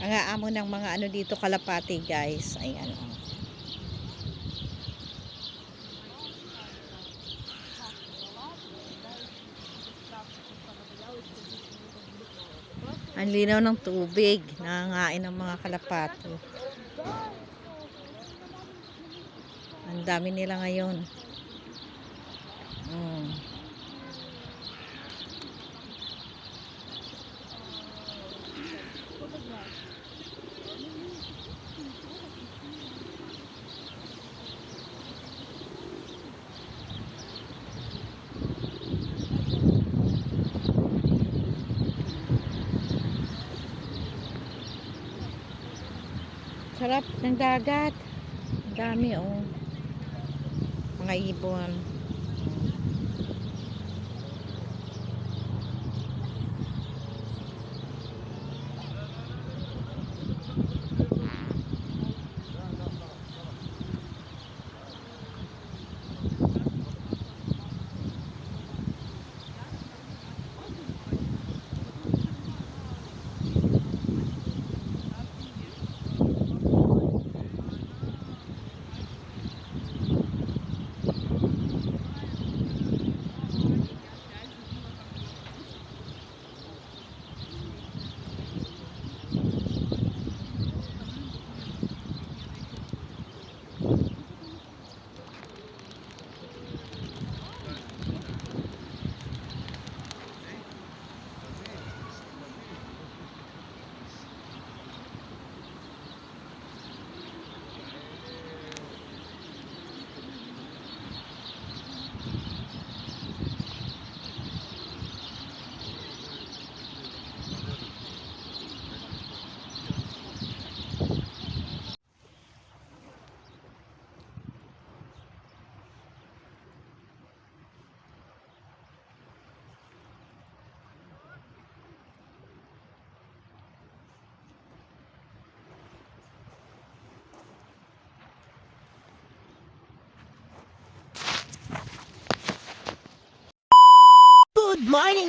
Ang aamo ng mga ano dito kalapati guys. Ayan oh. Ang linaw ng tubig. Nangangain ng mga kalapati. Ang dami nila ngayon. Mm. Sarap ng dagat. Ang dami oh. Mga ibon.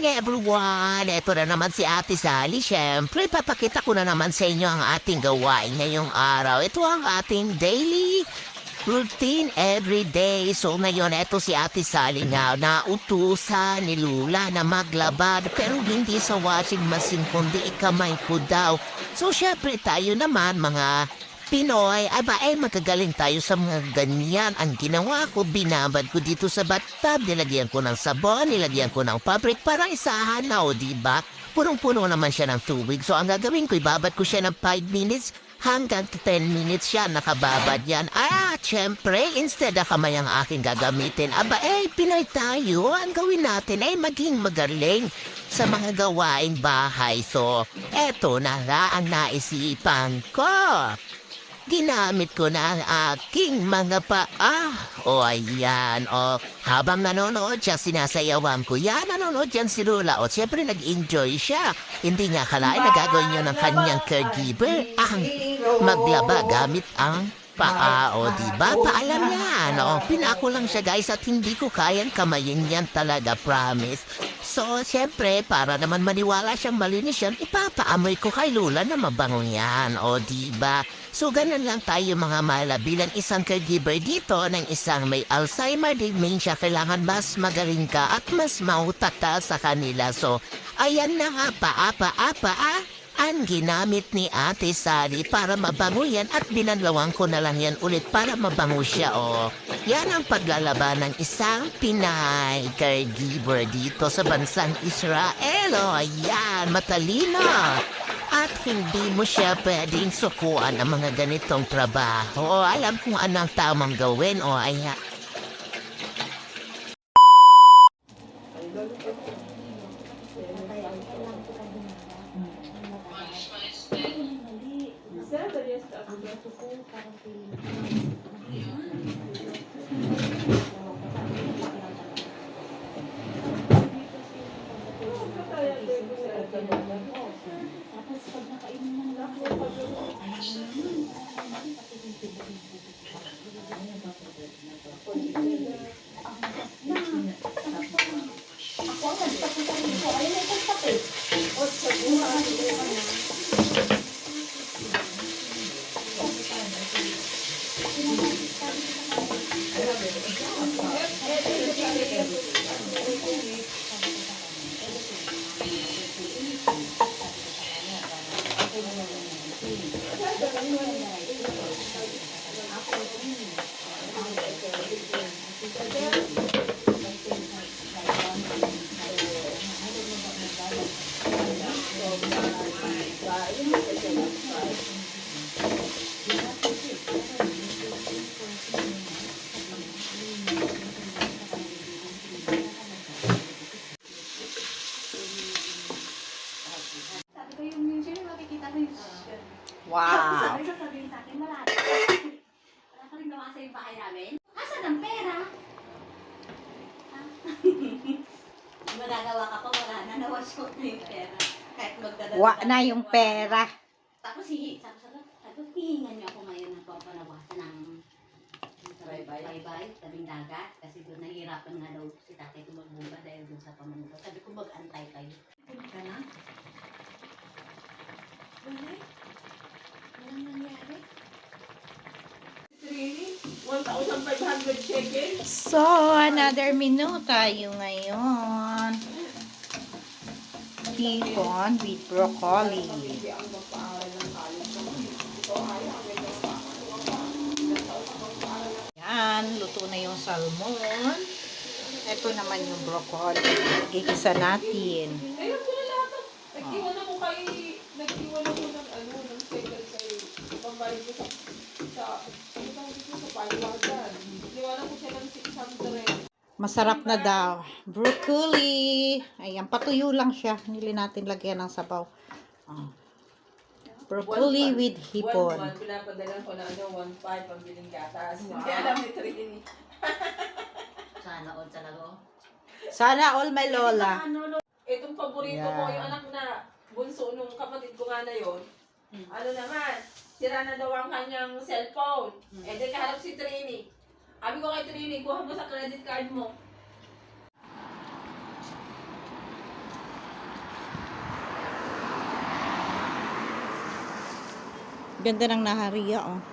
Morning everyone! Ito na naman si Ate Sally. Siyempre, papakita ko na naman sa inyo ang ating gawain ngayong araw. Ito ang ating daily routine every day. So ngayon, ito si Ate Sally nga nautusan ni Lula na maglabad pero hindi sa washing machine kundi ikamay ko daw. So syempre tayo naman mga Pinoy, aba eh magagaling tayo sa mga ganyan. Ang ginawa ko, binabad ko dito sa bathtub, nilagyan ko ng sabon, nilagyan ko ng fabric, parang isahan na o, diba? Punong-puno naman siya ng tubig. So ang gagawin ko, ibabad ko siya ng 5 minutes hanggang 10 minutes siya nakababad yan. Ah, syempre, instead na kamay ang aking gagamitin, aba eh, Pinoy tayo. Ang gawin natin ay maging magaling sa mga gawaing bahay. So, eto na nga ang naisipan ko. Ginamit ko na ang aking mga paa. O ayan, o. Habang nanonood siya, sinasayawan ko. Yan, nanonood yan si Lula. O siyempre nag-enjoy siya. Hindi nga kalain na gagawin yun ng kanyang caregiver. Ang maglaba gamit ang paa. O diba? Paalam yan. O, pinako lang siya guys at hindi ko kayang kamayin yan talaga, promise. So, siyempre, para naman maniwala siyang malinis yan, ipapaamoy ko kay Lula na mabango yan. O, diba? So, ganun lang tayo mga mala bilang isang caregiver dito ng isang may Alzheimer dementia. Kailangan mas magaling ka at mas mautak ka sa kanila. So, ayan na nga pa, pa, pa, ah. Ang ginamit ni Ate Sally para mabango yan at binanlawang ko na lang yan ulit para mabango siya, oh. Yan ang paglalaban ng isang Pinay caregiver dito sa bansang Israel, oh. Yan, matalino. At hindi mo siya pwedeng sukuan ang mga ganitong trabaho. O alam kung anong tamang gawin, o ay... Tapos pag nakainom ng lahat, ako Wow. Sabi sasabihin sa akin, wala. Wala ka rin naman sa yung bahay namin. Asan ang pera? Ha? Magagawa ka pa, wala na. Nawashot na yung pera. Kahit magdadala. Wa na yung pera. Tapos hihi, sabi sa sabi, hihingan niyo ako ngayon ng pampanawasan ng Bye-bye. bye-bye, tabing dagat. Kasi doon nahihirapan nga daw si tatay ko magbumba dahil doon sa pamanito. Sabi ko, mag-antay kayo. Ano ka na? Wala. Walang nangyari. Really? 1,500 shekels? So, another menu tayo ngayon. Hipon with broccoli. Yan, luto na yung salmon. Ito naman yung broccoli. Gigisa natin. Ayun ko na lahat. ng- Nag-iwan ako kay... Nag-iwan ako ng ano, ng shekel kay... Pambayad ko sa... Sa... Ano tawag dito? Sa paliwagan. Iniwanan ko siya ng 600. Masarap na daw. Broccoli. Ayan, patuyo lang siya. Hindi natin lagyan ng sabaw. Oh. Broccoli One- with hipon. One, one, pinapadala ko na ano, 1.5 ang biling gatas. Hindi alam ni Trini. Sana all talaga. oh. Sana all my lola. Ano, Itong paborito Yeah. ko, yung anak na bunso nung kapatid ko nga na yun. Ano naman, sira na daw ang kanyang cellphone. Eh, di kaharap si Trini. Sabi ko kay Trini, kuha mo sa credit card mo. Ganda ng nahariya, oh.